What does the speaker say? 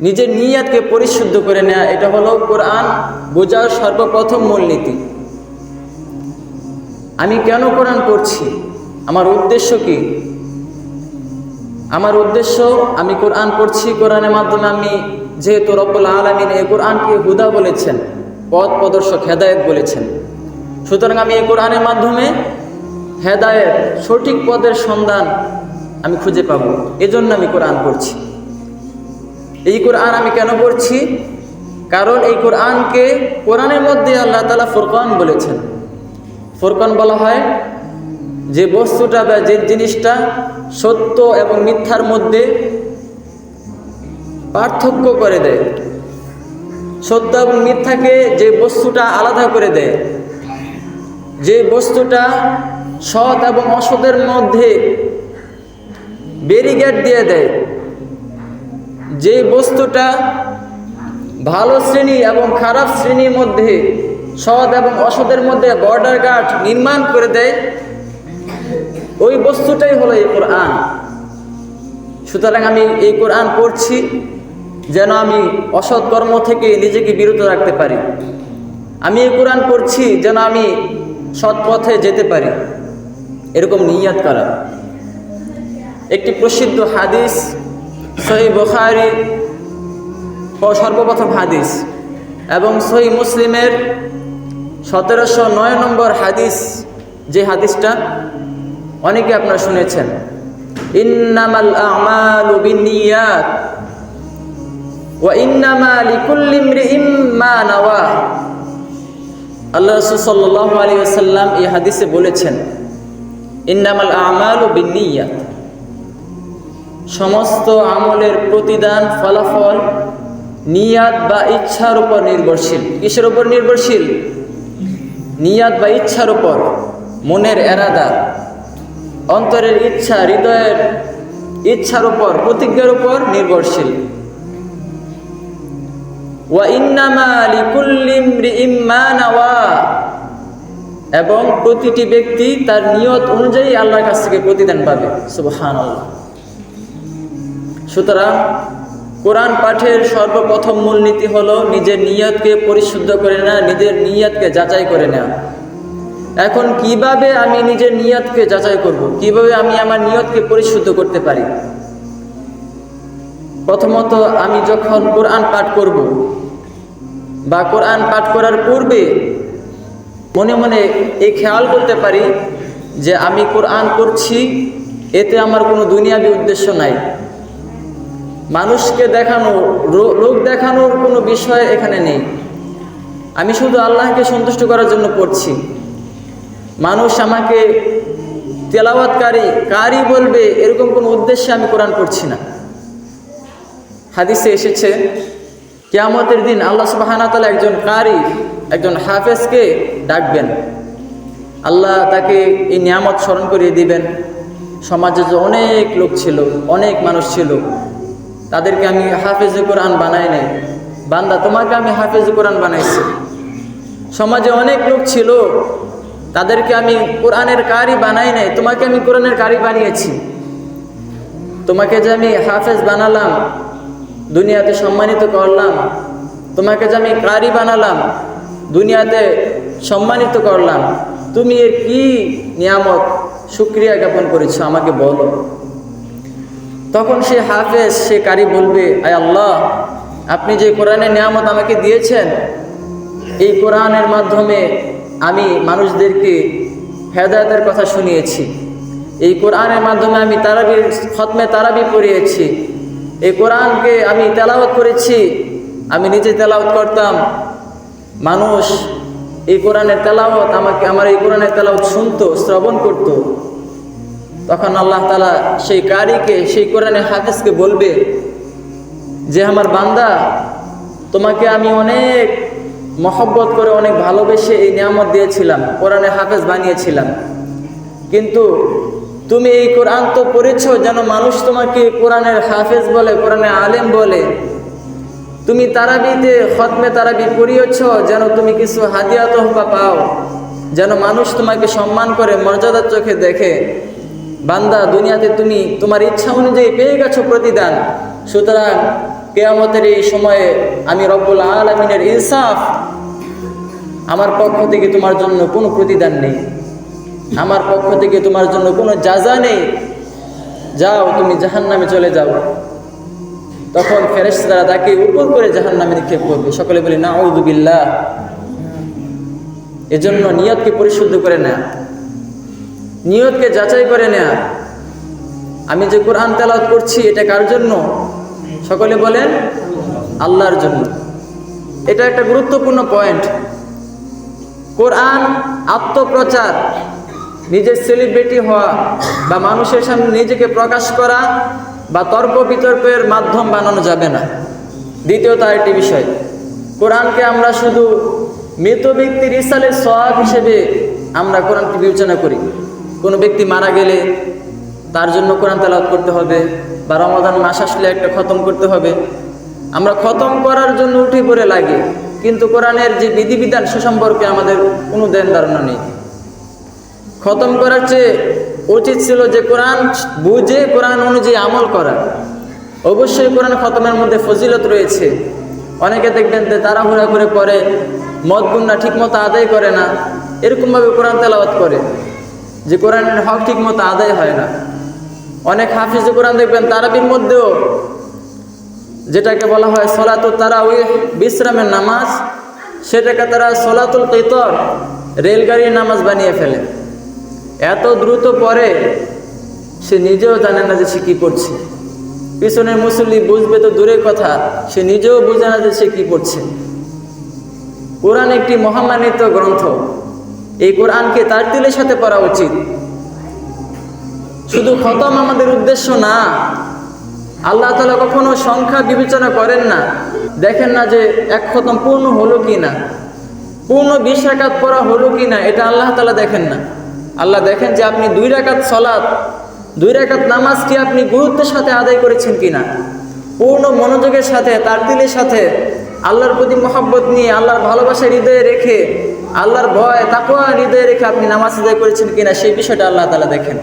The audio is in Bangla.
নিজের নিয়াতকে পরিশুদ্ধ করে নেওয়া এটা হলো কোরআন বোঝার সর্বপ্রথম মূলনীতি। আমি কেন কোরআন পড়ছি? আমার উদ্দেশ্য কি? আমার উদ্দেশ্য, আমি কোরআন পড়ছি কোরআনের মাধ্যমে আমি যেহেতু রব্বুল আলমিন এই কোরআনকে হুদা বলেছেন, পথ প্রদর্শক, হেদায়ত বলেছেন। সুতরাং আমি এই কোরআনের মাধ্যমে হেদায়েত সঠিক পদের সন্ধান আমি খুঁজে পাবো। এজন্য আমি কোরআন পড়ছি। এই কোরআন আমি কেন পড়ছি? কারণ এই কোরআনকে কোরআনের মধ্যে আল্লাহ তালা ফুরকান বলেছেন। ফুরকান বলা হয় যে বস্তুটা বা যে জিনিসটা সত্য এবং মিথ্যার মধ্যে পার্থক্য করে দেয়। সত্য এবং মিথ্যাকে যে বস্তুটা আলাদা করে দেয়, যে বস্তুটা সৎ এবং অসতের মধ্যে ব্যারিগেড দিয়ে দেয়। যে বস্তুটা ভালো শ্রেণি এবং খারাপ শ্রেণির মধ্যে, সৎ এবং অসতের মধ্যে বর্ডার গার্ড নির্মাণ করে দেয়, ওই বস্তুটাই হলো এই কোরআন। সুতরাং আমি এই কোরআন পড়ছি যেন আমি অসৎ কর্ম থেকে নিজেকে বিরত রাখতে পারি। আমি এই কোরআন পড়ছি যেন আমি সৎ পথে যেতে পারি। এরকম নিয়াত করা। একটি প্রসিদ্ধ হাদিস সহি বখারি সর্বপ্রথম হাদিস এবং সহি মুসলিমের সতেরোশো নয় নম্বর হাদিস যে হাদিসটা অনেকে আপনারা শুনেছেন। ইন্নামাল আমালু বিন্নিয়াত ওয়া ইন্নামা লিকুল্লি ইমরিইম নাওয়া। আল্লাহ রাসূল সাল্লাল্লাহু আলাইহি ওয়াসাল্লাম এই হাদিসে বলেছেন, ইন্নামাল আমালু বিন্নিয়াত সমস্ত আমলের প্রতিদান, ফলাফল, নিয়াত বা ইচ্ছার উপর নির্ভরশীল। কিসের উপর নির্ভরশীল? নিয়াত বা ইচ্ছার উপর, মনের এরাদা। অন্তরের ইচ্ছা, হৃদয়ের ইচ্ছার উপর, প্রতিজ্ঞার উপর নির্ভরশীল। এবং প্রতিটি ব্যক্তি তার নিয়ত অনুযায়ী আল্লাহর কাছ থেকে প্রতিদান পাবে। সুবহানাল্লাহ। সুতরাং কোরআন পাঠের সর্বপ্রথম মূলনীতি হলো নিজের নিয়তকে পরিশুদ্ধ করে নেওয়া, নিজের নিয়তকে যাচাই করে নেওয়া। এখন কীভাবে আমি নিজের নিয়তকে যাচাই করব। কীভাবে আমি আমার নিয়তকে পরিশুদ্ধ করতে পারি? প্রথমত আমি যখন কোরআন পাঠ করব বা কোরআন পাঠ করার পূর্বে মনে মনে এই খেয়াল করতে পারি যে আমি কোরআন করছি এতে আমার কোনো দুনিয়াবি উদ্দেশ্য নাই। মানুষকে দেখানো লোক দেখানোর কোনো বিষয় এখানে নেই। আমি শুধু আল্লাহকে সন্তুষ্ট করার জন্য পড়ছি। মানুষ আমাকে তেলাওয়াতকারী, কারি বলবে, এরকম কোনো উদ্দেশ্যে আমি কোরআন পড়ছি না। হাদিসে এসেছে, কেয়ামতের দিন আল্লাহ সুবাহানাতালা একজন কারি, একজন হাফেজকে ডাকবেন। আল্লাহ তাকে এই নিয়ামত স্মরণ করিয়ে দিবেন। সমাজে যে অনেক লোক ছিল, অনেক মানুষ ছিল তাদেরকে আমি হাফেজে কোরআন বানাই নাই। বান্দা, তোমাকে আমি হাফেজে কোরআন বানাইছি। সমাজে অনেক লোক ছিল, তাদেরকে আমি কোরআনের কারি বানাই নাই, তোমাকে আমি কোরআনের কারি বানিয়েছি। তোমাকে যে আমি হাফেজ বানালাম, দুনিয়াতে সম্মানিত করলাম, তোমাকে যে আমি কারি বানালাম, দুনিয়াতে সম্মানিত করলাম, তুমি এর কি নিয়ামত সুক্রিয়া জ্ঞাপন করেছ আমাকে বলো। তখন সে হাফেজ, সে কারি বলবে, আয় আল্লাহ, আপনি যে কোরআনের নিয়ামত আমাকে দিয়েছেন, এই কোরআনের মাধ্যমে আমি মানুষদেরকে হেদায়তের কথা শুনিয়েছি। এই কোরআনের মাধ্যমে আমি তারাবির খতমে তারাবি পড়িয়েছি। এই কোরআনকে আমি তেলাওয়াত করেছি, আমি নিজে তেলাওয়াত করতাম। মানুষ এই কোরআনের তেলাওয়াত আমাকে, আমার এই কোরআনের তেলাওয়াত শুনতো, শ্রবণ করত। তখন আল্লাহ তালা সেই কারিকে, সেই কোরআনের হাফেজকে বলবে যে, আমার বান্দা, তোমাকে আমি অনেক মহব্বত করে অনেক ভালোবেসে এই নিয়ামত দিয়েছিলাম, কোরআনে হাফেজ বানিয়েছিলাম। কিন্তু তুমি এই কোরআন তো পড়েছ, যেন মানুষ তোমাকে কোরআনের হাফেজ বলে, কোরআনে আলেম বলে। তুমি তারাবিতে খতমে তারাবি পড়িয়েছ, যেন তুমি কিছু হাদিয়া তোহফা পাও, যেন মানুষ তোমাকে সম্মান করে, মর্যাদার চোখে দেখে। বান্দা, দুনিয়াতে তুমি তোমার ইচ্ছা অনুযায়ী পেয়ে গেছো প্রতিদান। সুতরাং কেয়ামতের এই সময়ে আমি রব্বুল আলমিনের ইনসাফ আমার পক্ষ থেকে তোমার জন্য কোনো প্রতিদান নেই। আমার পক্ষ থেকে তোমার জন্য কোনো যাজা নেই। যাও, তুমি জাহান নামে চলে যাও। তখন ফেরেশতারা তাকে উপর করে জাহান নামে নিক্ষেপ করবে। সকলে বলি না বিল্লাহ এজন্য নিয়তকে পরিশুদ্ধ করে নেয়া। নিয়তকে যাচাই করে নেয়া। আমি যে কোরআন তেলাওয়াত করছি, এটা কার জন্য? সকলে বলেন, আল্লাহর জন্য। এটা একটা গুরুত্বপূর্ণ পয়েন্ট কোরআন আত্মপ্রচার, নিজের সেলিব্রিটি হওয়া বা মানুষের সামনে নিজেকে প্রকাশ করা বা তর্ক বিতর্কের মাধ্যম বানানো যাবে না। দ্বিতীয়ত আরেকটি বিষয়, কোরআনকে আমরা শুধু মৃত ব্যক্তির ইসালের সহাব হিসেবে আমরা কোরআনকে বিবেচনা করি। কোনো ব্যক্তি মারা গেলে তার জন্য কোরআন তেলাওয়াত করতে হবে বা রমাদান মাস আসলে একটা খতম করতে হবে। আমরা খতম করার জন্য উঠে পড়ে লাগে, কিন্তু কোরআনের যে বিধিবিধান সে সম্পর্কে আমাদের কোনো দেন ধারণা নেই। খতম করার চেয়ে উচিত ছিল যে কোরআন বুঝে, কোরআন অনুযায়ী আমল করা। অবশ্যই কোরআন খতমের মধ্যে ফজিলত রয়েছে। অনেকে দেখবেন যে তাড়াহুড়া করে পড়ে, মদ গুন্না ঠিক মতো আদায় করে না, এরকমভাবে কোরআন তেলাওয়াত করে। যে কোরআনের হক ঠিক মতো আদায় হয় না। অনেক হাফিজ কোরআন দেখবেন, তারাবির মধ্যেও যেটাকে বলা হয় সলাতুল তারা ওই বিশ্রামের নামাজ, সেটাকে তারা সলাতুল কৈতর, রেলগাড়ির নামাজ বানিয়ে ফেলে। এত দ্রুত পরে সে নিজেও জানে না যে সে কী করছে। পিছনের মুসল্লি বুঝবে তো দূরের কথা, সে নিজেও বুঝে না যে সে কী করছে। কোরআন একটি মহামান্বিত গ্রন্থ। এই কোরআনকে তার তিলের সাথে পড়া উচিত। শুধু খতম আমাদের উদ্দেশ্য না, আল্লাহ তালা কখনো সংখ্যা বিবেচনা করেন না। দেখেন না যে এক খতম পূর্ণ হলো কি না পূর্ণ বিশ রাকাত পড়া হলো কি না এটা আল্লাহ তালা দেখেন না। আল্লাহ দেখেন যে আপনি দুই রাকাত সলাৎ দুই রাকাত নামাজটি আপনি গুরুত্বের সাথে আদায় করেছেন কিনা। পূর্ণ মনোযোগের সাথে, তার দিলের সাথে, আল্লাহর প্রতি মহাব্বত নিয়ে, আল্লাহর ভালোবাসা হৃদয়ে রেখে আল্লাহর ভয়, তাকুয়া, হৃদয় রেখে আপনি নামাজ আদায় করেছেন কিনা সেই বিষয়টা আল্লাহ তালা দেখেন।